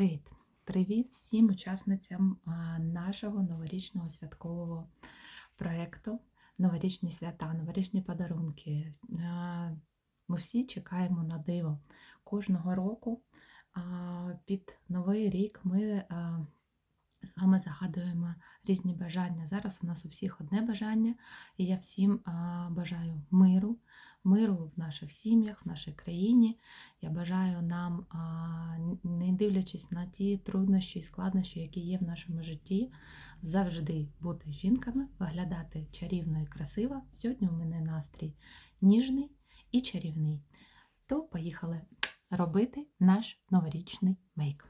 Привіт! Привіт всім учасницям нашого новорічного святкового проєкту Новорічні свята, новорічні подарунки. Ми всі чекаємо на диво. Кожного року під Новий рік ми з вами загадуємо різні бажання. Зараз у нас у всіх одне бажання, і я всім бажаю миру, миру в наших сім'ях, в нашій країні. Я бажаю нам, не дивлячись на ті труднощі і складнощі, які є в нашому житті, завжди бути жінками, виглядати чарівно і красиво. Сьогодні у мене настрій ніжний і чарівний. То поїхали робити наш новорічний мейк.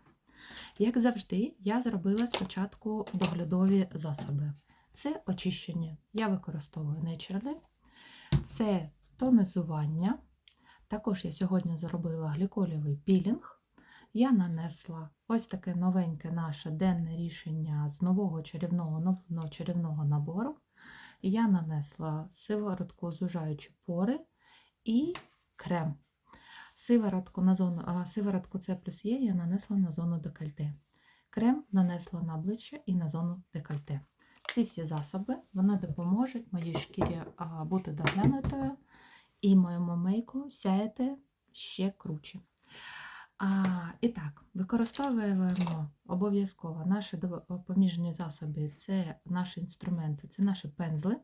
Як завжди, я зробила спочатку доглядові засоби. Це очищення. Я використовую Naturally. Це тонизування. Також я сьогодні зробила гліколівий пілінг. Я нанесла ось таке новеньке наше денне рішення з нового чарівного чарівного набору. Я нанесла сиворотку зужаючі пори і крем. Сиворотку, на зону, а, сиворотку С плюс Е я нанесла на зону декольте. Крем нанесла на обличчя і на зону декольте. Ці всі засоби вони допоможуть моїй шкірі бути доглянутою і моєму мейку сяяти ще круче. А, І так, використовуємо обов'язково наші допоміжні засоби, це наші інструменти, це наші пензли.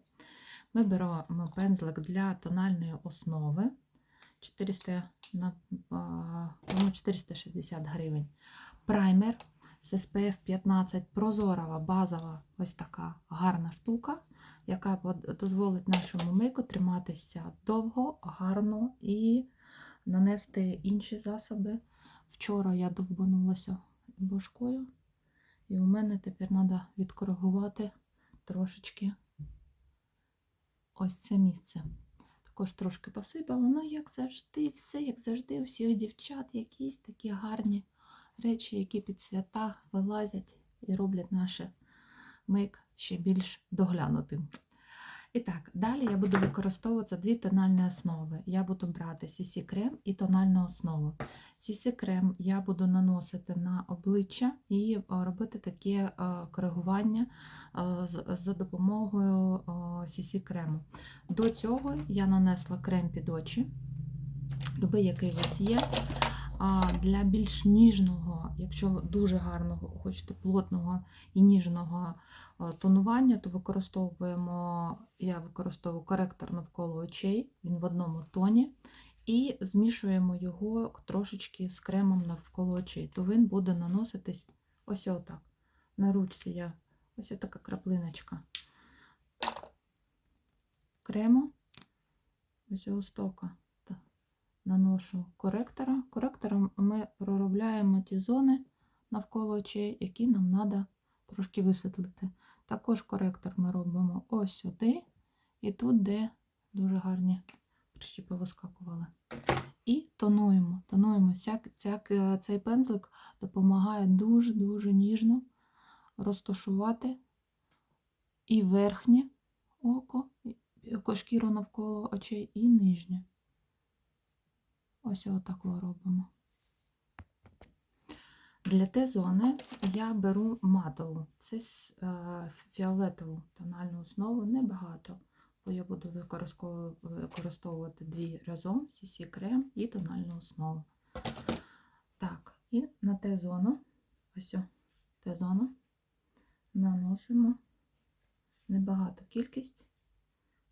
Ми беремо пензлик для тональної основи 400 на, а, 460 гривень. Праймер з SPF 15 прозорова, базова, ось така гарна штука, яка дозволить нашому мейку триматися довго, гарно і нанести інші засоби. Вчора я довбанулася бошкою, і у мене тепер треба відкоригувати трошечки ось це місце. Також трошки посипала, ну, як завжди, все, як завжди, у всіх дівчат якісь такі гарні речі, які під свята вилазять і роблять наш мейк ще більш доглянутим. І так, далі я буду використовувати дві тональні основи. Я буду брати CC крем і тональну основу. CC крем я буду наносити на обличчя і робити таке коригування за допомогою CC крему. До цього я нанесла крем під очі, любий, який у вас є. А для більш ніжного, якщо дуже гарного, хочете плотного і ніжного тонування, то використовуємо, я використовую коректор навколо очей, він в одному тоні, і змішуємо його трошечки з кремом навколо очей, то він буде наноситись ось отак. На ручці я ось така краплиночка крему, ось остока наношу коректора. Коректором ми проробляємо ті зони навколо очей, які нам треба трошки висвітлити. Також коректор ми робимо ось сюди, і тут, де дуже гарні прищі повискакували. І тонуємо. Тонуємо. Цей пензлик допомагає дуже-дуже ніжно розташувати і верхнє око, шкіру навколо очей, і нижнє. Ось отакого робимо. Для Т-зони я беру матову, це е, фіолетову тональну основу, небагато, бо я буду використовувати дві разом CC крем і тональну основу. Так, і на Т-зону, ось Т-зону наносимо небагато кількість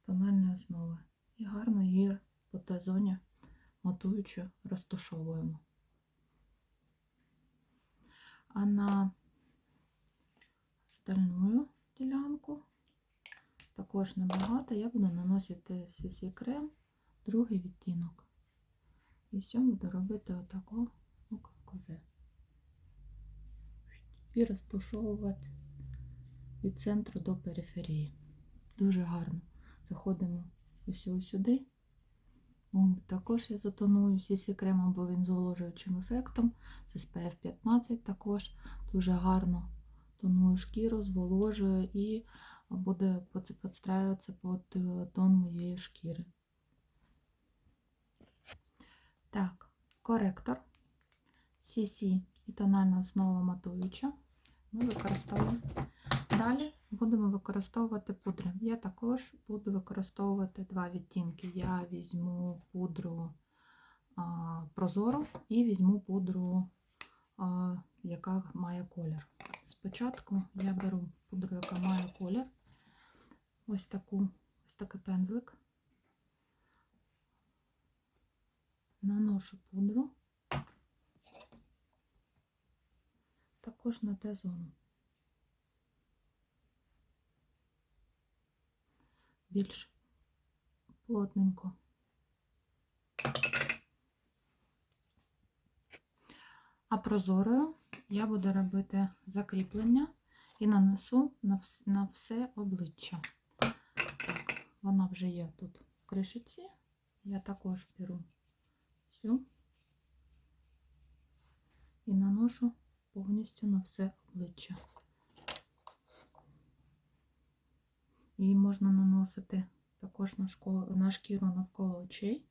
тональної основи. І гарно її по Т-зоні матуючи розташовуємо. А на стальну ділянку також небагато я буду наносити CC крем, другий відтінок. І все буду робити отако козе. І розташовувати від центру до периферії. Дуже гарно. Заходимо ось сюди. Також я затоную CC кремом, бо він з зволожуючим ефектом. Це SPF 15 також дуже гарно тоную шкіру, зволожує і буде підстраюватися під е, тон моєї шкіри. Так, коректор CC і тональна основа матуюча. Ми використовуємо. Далі будемо використовувати пудри. Я також буду використовувати два відтінки. Я візьму пудру а, прозору і візьму пудру, а, яка має колір. Спочатку я беру пудру, яка має колір. Ось таку, ось такий пензлик. Наношу пудру. Також на те зону. Більш плотненько. А прозорою я буду робити закріплення і нанесу на все обличчя. Так, вона вже є тут в кришиці. Я також беру цю і наношу повністю на все обличчя. Її можна наносити також на, шко... на шкіру навколо очей.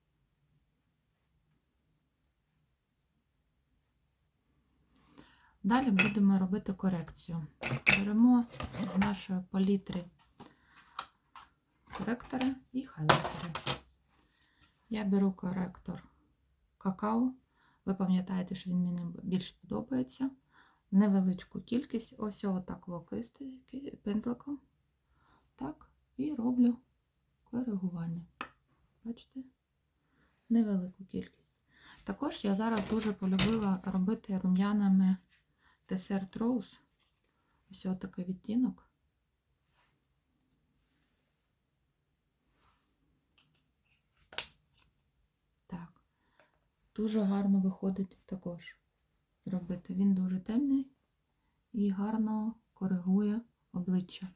Далі будемо робити корекцію. Беремо з нашої палітри коректори і хайлайтери. Я беру коректор какао. Ви пам'ятаєте, що він мені більш подобається. Невеличку кількість, ось отак кисти пензликом. Так, і роблю коригування. Бачите? Невелику кількість. Також я зараз дуже полюбила робити рум'янами десерт роуз. Ось отакий відтінок. Так. Дуже гарно виходить також зробити. Він дуже темний і гарно коригує обличчя.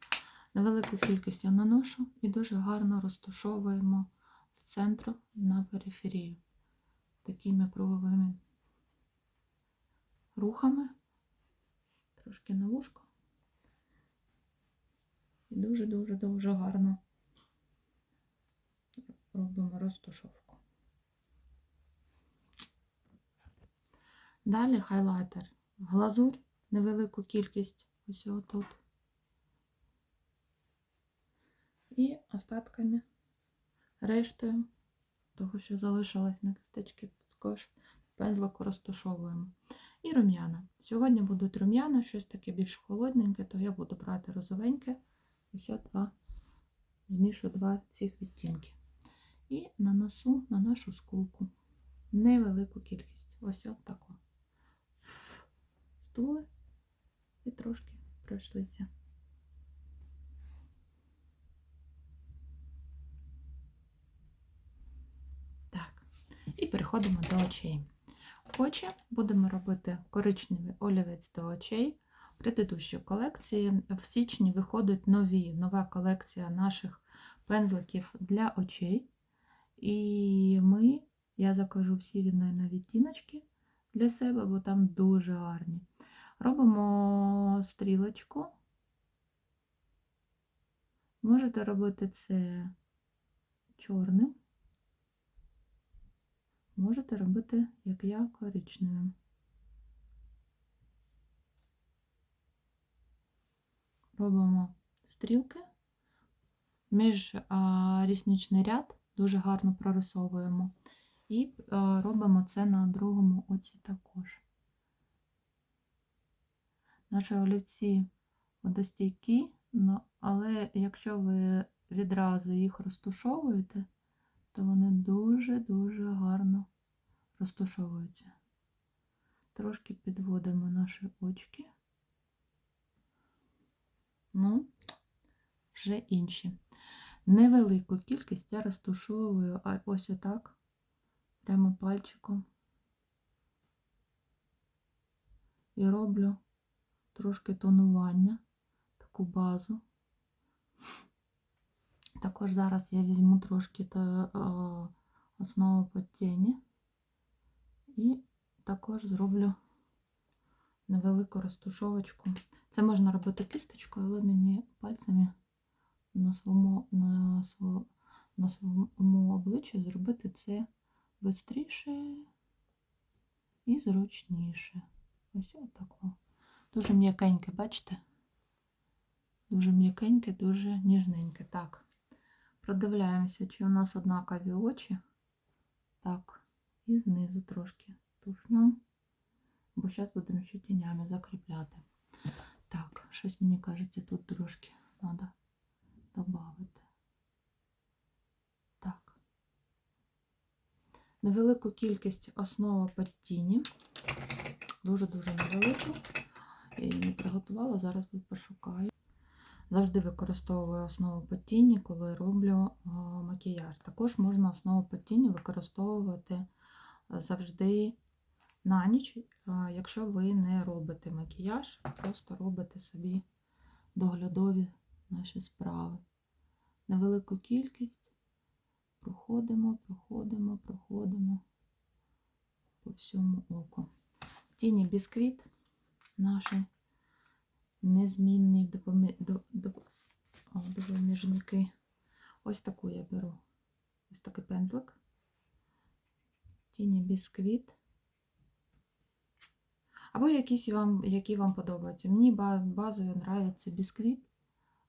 Невелику кількість я наношу і дуже гарно розташовуємо з центру на периферію. Такими круговими рухами, трошки на вушко. І дуже-дуже дуже гарно робимо розташовку. Далі хайлайтер. Глазурь, невелику кількість ось отут. І остатками, рештою, того, що залишилось на кисточці, також пензлик розташовуємо. І рум'яна. Сьогодні будуть рум'яна, щось таке більш холодненьке, то я буду брати розовеньке. Ось два, змішу два цих відтінки. І наносу на нашу скулку невелику кількість. Ось отаку. Стули і трошки пройшлися. Так, і переходимо до очей. Очі будемо робити коричневий олівець до очей. В предыдущій колекції в січні виходить нові, нова колекція наших пензликів для очей. І ми, я закажу всі на відтіночки для себе, бо там дуже гарні. Робимо стрілочку. Можете робити це чорним. Можете робити, як я, коричневим. Робимо стрілки, між а, рісничний ряд дуже гарно прорисовуємо. І робимо це на другому оці також. Наші олівці водостійкі, але якщо ви відразу їх розтушовуєте, то вони дуже-дуже гарно розташовуються. Трошки підводимо наші очки. Ну, вже інші. Невелику кількість я розташовую ось отак, прямо пальчиком. І роблю трошки тонування, таку базу. Також зараз я візьму трошки та, о, основу по тіні і також зроблю невелику розтушовочку. Це можна робити кисточкою, але мені пальцями на своєму, на своєму, на своєму обличчі зробити це швидше і зручніше. Ось отако. Дуже м'якеньке, бачите? Дуже м'якеньке, дуже ніжненьке. Так. Продивляємося, чи у нас однакові очі. Так, і знизу трошки тушнем. Бо зараз будемо ще тінями закріпляти. Так, щось мені кажеться, тут трошки треба додати. Так. Невелику кількість основа під тіні. Дуже-дуже невелику. Я її не приготувала, зараз пошукаю. Завжди використовую основу по тіні, коли роблю макіяж. Також можна основу по тіні використовувати завжди на ніч, якщо ви не робите макіяж, просто робите собі доглядові наші справи. Невелику кількість проходимо, проходимо, проходимо по всьому оку. Тіні бісквіт наші незмінні допомі... до... до... О, допоміжники. Ось таку я беру. Ось такий пензлик. Тіні бісквіт. Або якісь вам, які вам подобаються. Мені базою подобається бісквіт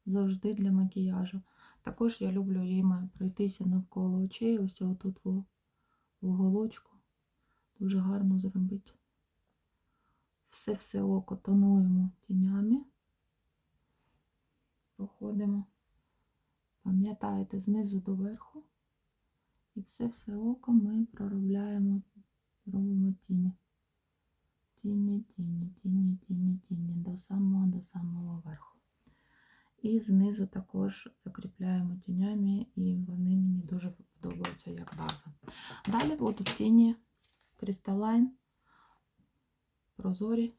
завжди для макіяжу. Також я люблю їми пройтися навколо очей, ось отут в уголочку. Дуже гарно зробити. Все-все око тонуємо тінями. Проходимо. Пам'ятаєте, знизу до верху. І все-все око ми проробляємо, робимо тіні. Тіні, тіні, тіні, тіні, тіні, до самого до самого верху. І знизу також закріпляємо тінями, і вони мені дуже подобаються як база. Далі будуть тіні Crystalline, прозорі,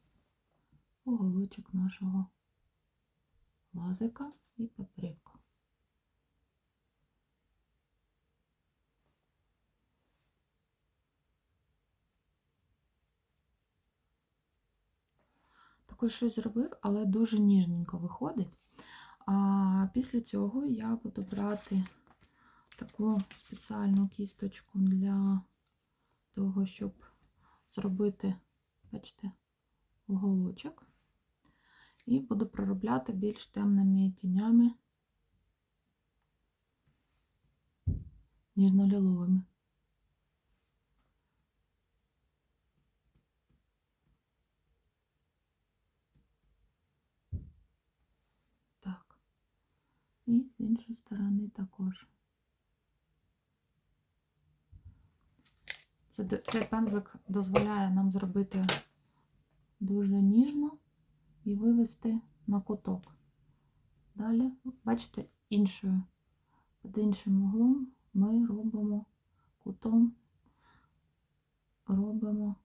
уголочок нашого лазика і паприка. Також щось зробив, але дуже ніжненько виходить. А після цього я буду брати таку спеціальну кісточку для того, щоб зробити, бачите, уголочок. І буду проробляти більш темними тінями, ніжно-ліловими. Так. І з іншої сторони також. Це, цей пензлик дозволяє нам зробити дуже ніжно і вивести на куток. Далі, бачите, іншою, під іншим углом ми робимо кутом, робимо.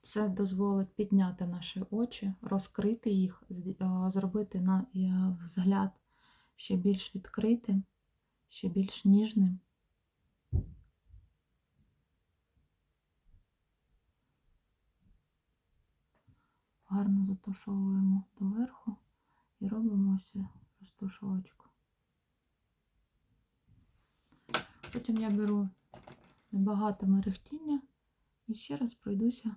Це дозволить підняти наші очі, розкрити їх, зробити на е, взгляд ще більш відкритим, ще більш ніжним. Гарно затушовуємо доверху і робимо ось розтушовочку. Потім я беру небагато мерехтіння і ще раз пройдуся.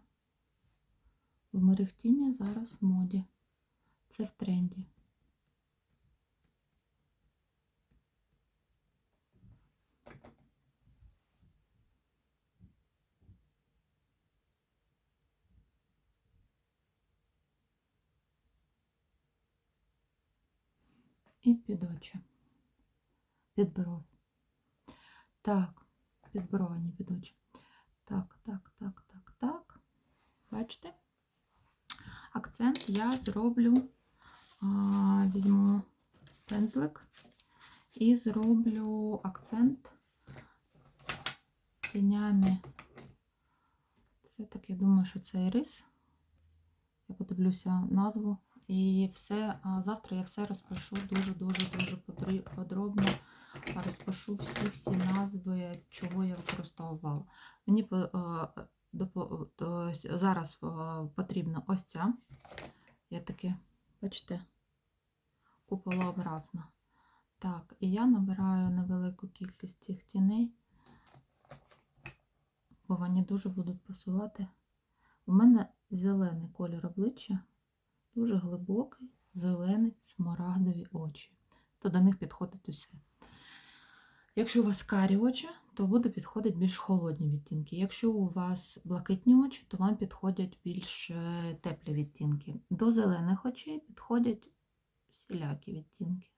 Бо мерехтіння зараз в моді. Це в тренді. І під очі. Під брові. Так, під брови, не під очі. Так, так, так, так, так. Бачите? Акцент я зроблю, а, візьму пензлик і зроблю акцент тінями. Це так, я думаю, що це ірис. Я подивлюся назву. І все, а, завтра я все розпишу дуже-дуже-дуже подробно. Розпишу всі-всі назви, чого я використовувала. Мені зараз потрібна ось ця. Я таки, бачите, куполообразна. Так, і я набираю невелику кількість цих тіней бо вони дуже будуть пасувати. У мене зелений колір обличчя, дуже глибокий, зелений, смарагдові очі. То до них підходить усе. Якщо у вас карі очі, то буде підходити більш холодні відтінки. Якщо у вас блакитні очі, то вам підходять більш е, теплі відтінки. До зелених очей підходять всілякі відтінки.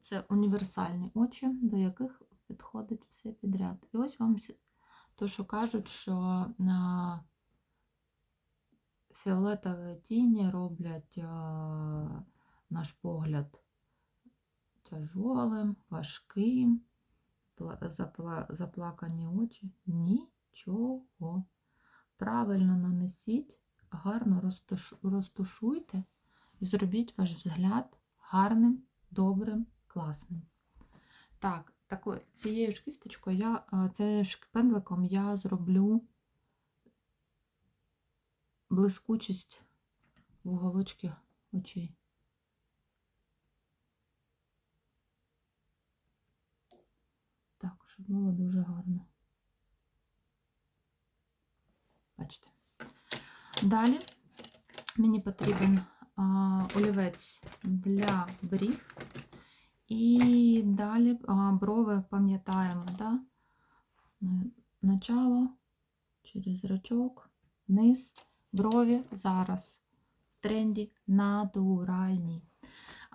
Це універсальні очі, до яких підходить все підряд. І ось вам то, що кажуть, що фіолетові тіні роблять а, наш погляд тяжолим, важким, запла- заплакані очі. Нічого. Правильно нанесіть, гарно розтуш- розтушуйте і зробіть ваш взгляд гарним, добрим, класним. Так, тако, цією ж кісточкою я, цією ж пензликом я зроблю блискучість в уголочки очей. Так, щоб було дуже гарно. Бачите. Далі мені потрібен а, олівець для брів. І далі а, брови пам'ятаємо, да? Начало через зрачок, низ, брові зараз в тренді натуральні.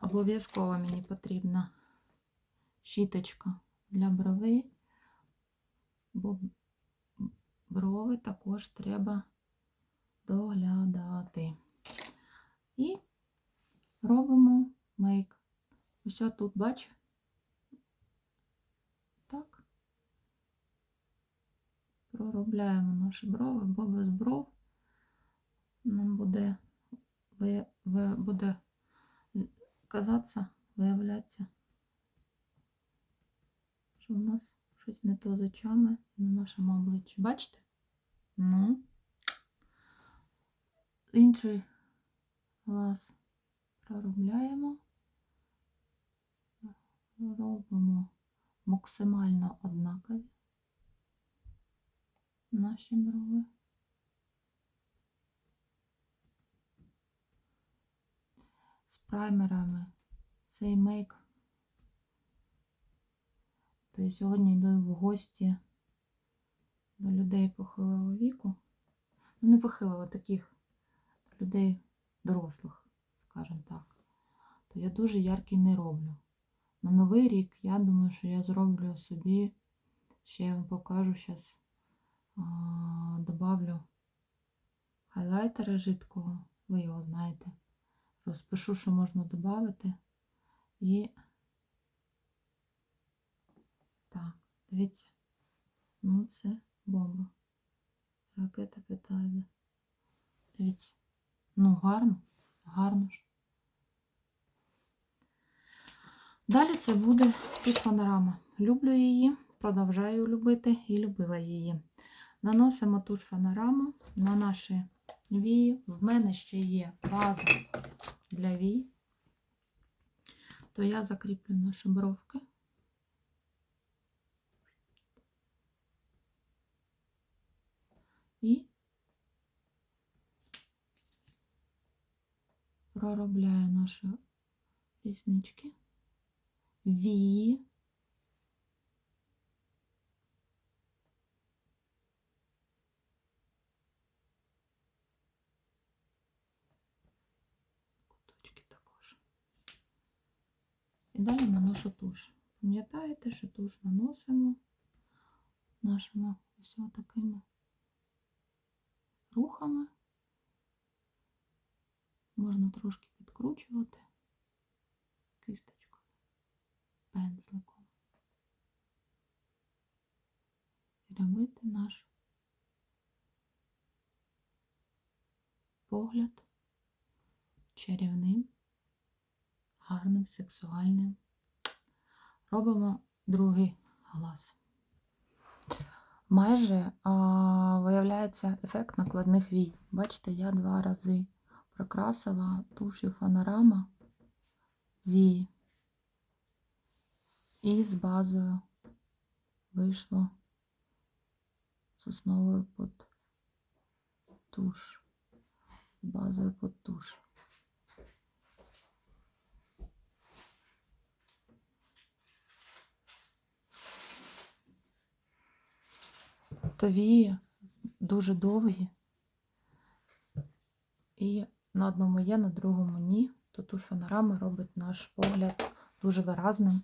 Обов'язково мені потрібна щіточка для брови, бо брови також треба доглядати. І робимо мейк. Ось тут, бач? Так. Проробляємо наші брови, бо без бров нам буде, ви- ви- буде казатися, виявлятися, що в нас щось не то з очами на нашому обличчі. Бачите? Ну, інший глаз проробляємо робимо максимально однакові наші брови. Праймерами цей мейк. То я сьогодні йду в гості до людей похилого віку. Ну, не похилого, таких людей дорослих, скажімо так. То я дуже яркий не роблю. На Новий рік я думаю, що я зроблю собі, ще я вам покажу зараз, добавлю хайлайтера жидкого, ви його знаєте. Розпишу, що можна додати. І так, дивіться, ну це бомба. Ракета петарда. Дивіться. Ну, гарно, гарно ж. Далі це буде туш панорама. Люблю її, продовжаю любити і любила її. Наносимо туш панораму на наші вії. В мене ще є база для вій. То я закріплю наші бровки. І проробляю наші ріснички. Вії. Далі наношу туш. Пам'ятаєте, що туш наносимо нашими ось такими рухами. Можна трошки підкручувати кисточкою, пензликом. І робити наш погляд чарівним, гарним, сексуальним. Робимо другий глаз. Майже а, виявляється ефект накладних вій. Бачите, я два рази прокрасила туш'ю фанорама вії. І з базою вийшло з основою під туш, базою під туш. Товії дуже довгі. І на одному є, на другому ні. То туш панорама робить наш погляд дуже виразним.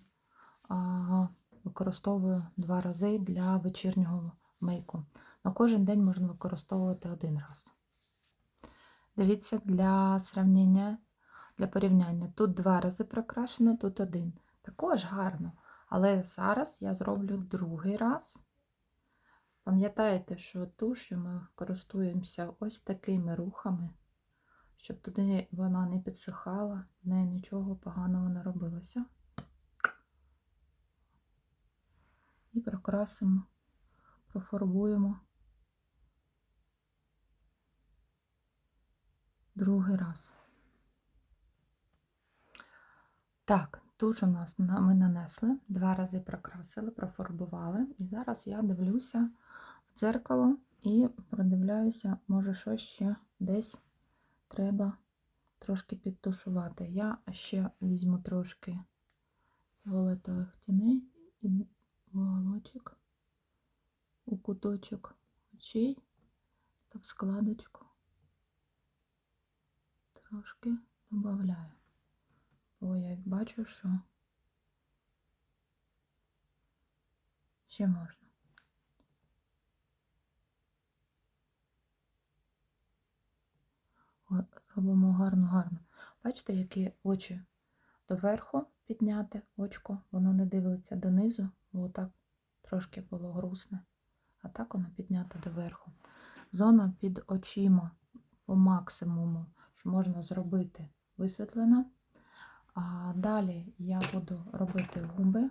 Використовую два рази для вечірнього мейку. На кожен день можна використовувати один раз. Дивіться, для сравняння, для порівняння. Тут два рази прокрашено, тут один. Також гарно. Але зараз я зроблю другий раз. Пам'ятаєте, що тушу ми користуємося ось такими рухами, щоб туди вона не підсихала, в неї нічого поганого не робилося. І прокрасимо, профарбуємо другий раз. Так, туш у нас ми нанесли, два рази прокрасили, профарбували, і зараз я дивлюся дзеркало і продивляюся, може, щось ще десь треба трошки підтушувати. Я ще візьму трошки фіолетових тіней і волочок у куточок очей та в складочку трошки додаю. Бо я бачу, що ще можна. Робимо гарно-гарно. Бачите, які очі доверху підняти очко, воно не дивиться донизу, бо так трошки було грустне. А так воно піднято доверху. Зона під очима по максимуму, що можна зробити, висвітлена. А Далі я буду робити губи.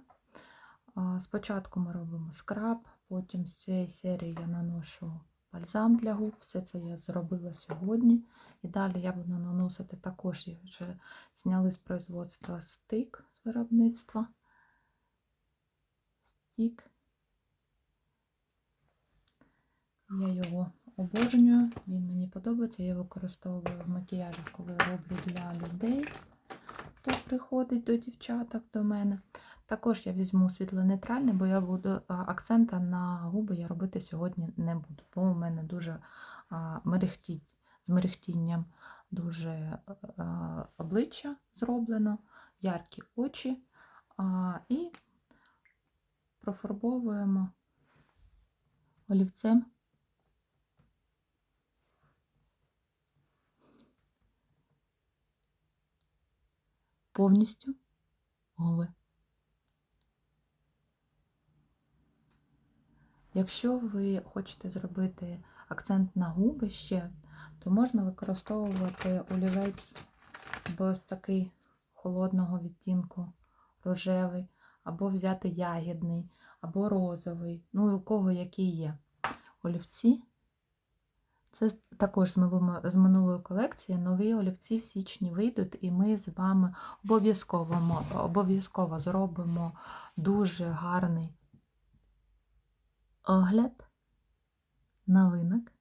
Спочатку ми робимо скраб, потім з цієї серії я наношу бальзам для губ. Все це я зробила сьогодні. І далі я буду наносити також, я вже зняли з производства стик з виробництва. Стік. Я його обожнюю, він мені подобається, я його використовую в макіяжі, коли роблю для людей, хто приходить до дівчаток до мене. Також я візьму світлонейтральний, бо я буду акцента на губи я робити сьогодні не буду, бо у мене дуже мерехтіть, з мерехтінням дуже обличчя зроблено, яркі очі і профарбовуємо олівцем. Повністю губи. Якщо ви хочете зробити акцент на губи ще, то можна використовувати олівець або ось такий холодного відтінку, рожевий, або взяти ягідний, або розовий, ну і у кого який є. Олівці. Це також з минулої колекції. Нові олівці в січні вийдуть, і ми з вами обов'язково обов'язково зробимо дуже гарний огляд новинок.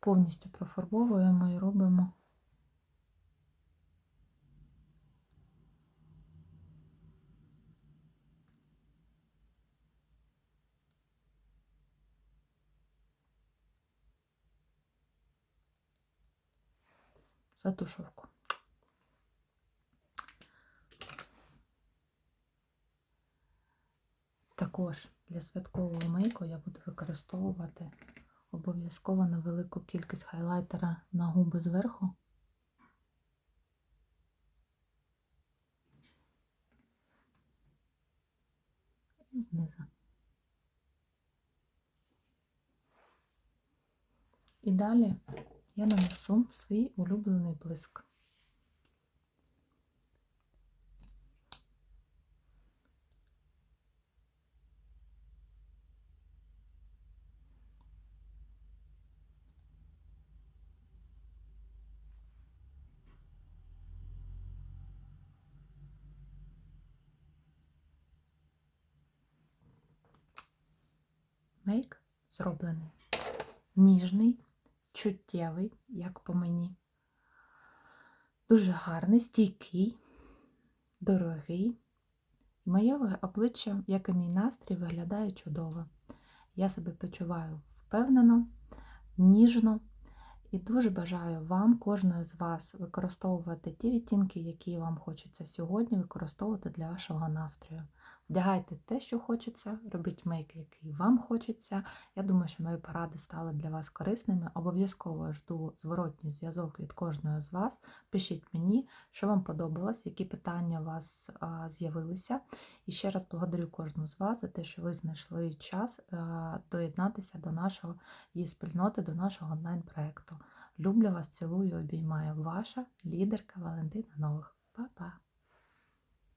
Повністю профарбовуємо і робимо затушовку. Також для святкового мейку я буду використовувати обов'язково невелику кількість хайлайтера на губи зверху. І знизу. І далі я нанесу свій улюблений блиск. Мейк зроблений. Ніжний, чуттєвий, як по мені. Дуже гарний, стійкий, дорогий. Моє обличчя, як і мій настрій, виглядає чудово. Я себе почуваю впевнено, ніжно і дуже бажаю вам, кожної з вас, використовувати ті відтінки, які вам хочеться сьогодні використовувати для вашого настрою. Вдягайте те, що хочеться, робіть мейк, який вам хочеться. Я думаю, що мої поради стали для вас корисними. Обов'язково жду зворотній зв'язок від кожної з вас. Пишіть мені, що вам подобалось, які питання у вас з'явилися. І ще раз благодарю кожну з вас за те, що ви знайшли час доєднатися до нашого її спільноти, до нашого онлайн-проєкту. Люблю вас, цілую, обіймаю. Ваша лідерка Валентина Нових. Па-па!